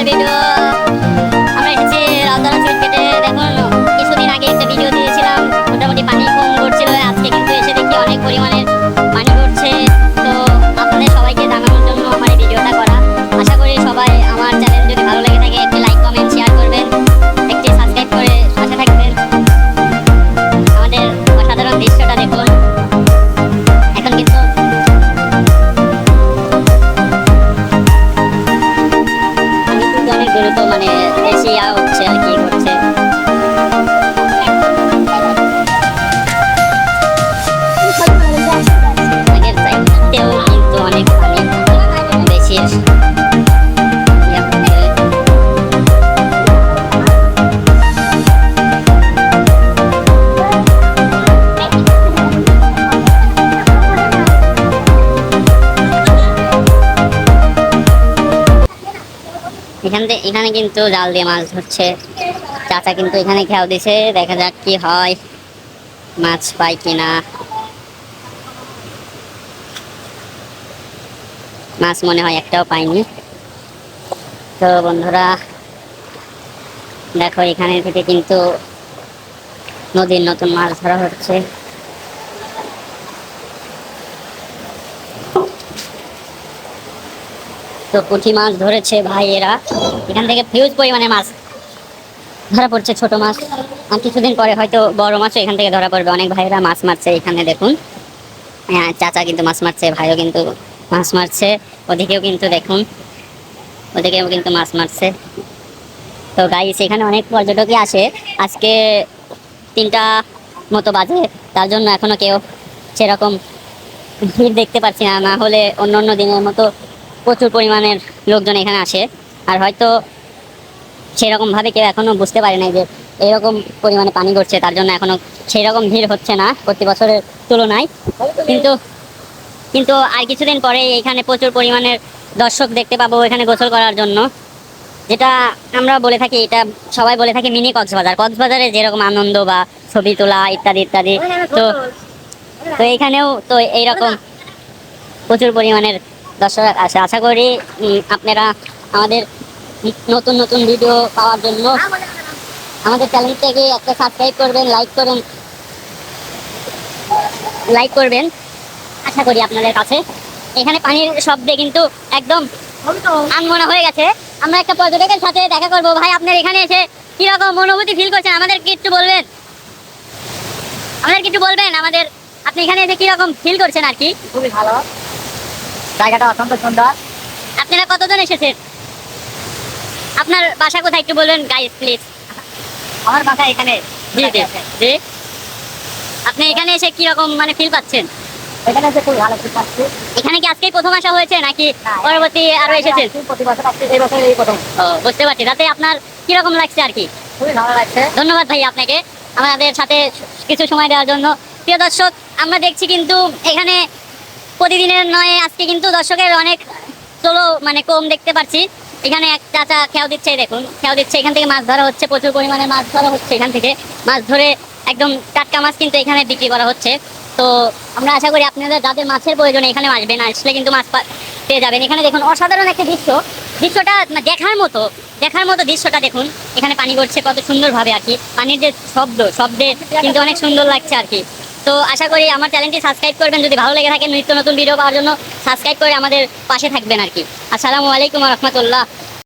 সকালবেলার ভিডিও অনেক দ্রুত মানে এশিয়া হচ্ছে আর কি এখান থেকে এখানে কিন্তু জাল দিয়ে মাছ ধরছে। চাচা কিন্তু এখানে খেয়াল দিছে, দেখা যাক কি হয়, মাছ পাই কিনা। মাছ মনে হয় একটাও পাইনি তো বন্ধুরা, দেখো এখানে থেকে কিন্তু নদীর নতুন মাছ ধরা হচ্ছে। তো পুঁটি মাছ ধরেছে ভাই এরা। এখান থেকে হিউজ পরিমাণে মাছ ধরা পড়ছে, ছোট মাছ। আর কিছুদিন পরে হয়তো বড় মাছও এখান থেকে ধরা পড়বে। অনেক ভাইরা মাছ মারছে এখানে, দেখুন। হ্যাঁ চাচা কিন্তু মাছ মারছে, ভাইও কিন্তু মাছ মারছে। ওদিকেও কিন্তু দেখুন, ওদিকেও কিন্তু মাছ মারছে। তো গাইস এখানে অনেক পর্যটকই আসে। আজকে তিনটা মতো বাজে, তার জন্য এখনও কেউ সেরকম ভিড় দেখতে পাচ্ছি না। না হলে অন্য অন্য দিনের মতো প্রচুর পরিমাণের লোকজন এখানে আসে। আর হয়তো সেরকম ভাবে কেউ এখনও বুঝতে পারে নাই যে এরকম পরিমাণে পানি ঘটছে তার জন্য এখনও সেরকম ভিড় হচ্ছে না প্রতি বছরের তুলনায়। কিন্তু কিন্তু আর কিছুদিন পরে এখানে প্রচুর পরিমাণের দর্শক দেখতে পাবো এখানে গোসল করার জন্য। যেটা আমরা বলে থাকি, এটা সবাই বলে থাকি মিনি কক্সবাজার। কক্সবাজারে যেরকম আনন্দ বা ছবি তোলা ইত্যাদি ইত্যাদি, তো তো এখানেও তো এইরকম প্রচুর পরিমাণের দর্শক আসে আশা করি আপনারা আমাদের নতুন নতুন ভিডিও পাওয়ার জন্য আমাদের চ্যানেলটাকে একটা সাবস্ক্রাইব করবেন লাইক করুন। লাইক করবেন। আশা করি আপনাদের কাছে। এখানে পানির শব্দে কিন্তু একদম আনমনা হয়ে গেছে। আমরা একটা পর্যটকের সাথে দেখা করব। ভাই, আপনার এখানে এসে কীরকম অনুভূতি ফিল করছেন? আমাদের একটু বলবেন? আমাদের কি একটু বলবেন? আমাদের আপনি এখানে এসে কীরকম ফিল করছেন আর কি? খুবই ভালো। জায়গাটা অত্যন্ত সুন্দর। আপনারা কতজন এসেছেন? আপনার বাসা কোথায় একটু বলবেন গাইস প্লিজ আমার বাসা এখানে। জি জি জি। আপনি এখানে এসে কীরকম মানে ফিল পাচ্ছেন? এখানে এসে খুব ভালো ফিল পাচ্ছি। এখানে কি আজকেই প্রথম আসা হয়েছে নাকি পরবর্তী আরও এসেছেন? প্রতি বছর আসছি এই বছর এই প্রথম। বুঝতে পারছি। তাতে আপনার কীরকম লাগছে আর কি? খুবই ভালো লাগছে। ধন্যবাদ ভাই আপনাকে। আমাদের সাথে কিছু সময় দেওয়ার জন্য। প্রিয় দর্শক আমরা দেখছি কিন্তু এখানে প্রতিদিনের নয়, আজকে কিন্তু দর্শকের অনেক চলো মানে কম দেখতে পাচ্ছি। এখানে এক চাচা খেয়াল দিচ্ছে, দেখুন, খেয়াল দিচ্ছে, এখান থেকে মাছ ধরা হচ্ছে, প্রচুর পরিমাণে মাছ ধরা হচ্ছে এখান থেকে। মাছ ধরে একদম টাটকা মাছ কিন্তু এখানে বিক্রি করা হচ্ছে। তো আমরা আশা করি আপনাদের, যাদের মাছের প্রয়োজন এখানে আসবেন আসলে কিন্তু মাছ পেয়ে যাবেন। এখানে দেখুন, অসাধারণ একটা দৃশ্য। দৃশ্যটা না দেখার মতো দেখার মতো দৃশ্যটা দেখুন। এখানে পানি ঘটছে কত সুন্দরভাবে আর কি। পানির যে শব্দ, শব্দে কিন্তু অনেক সুন্দর লাগছে আর কি। তো আশা করি আমার চ্যানেলটি সাবস্ক্রাইব করবেন। যদি ভালো লেগে থাকে নিত্য নতুন ভিডিও পাওয়ার জন্য, সাবস্ক্রাইব করে আমাদের পাশে থাকবেন আর কি। আসসালামু আলাইকুম রহমতুল্লাহ।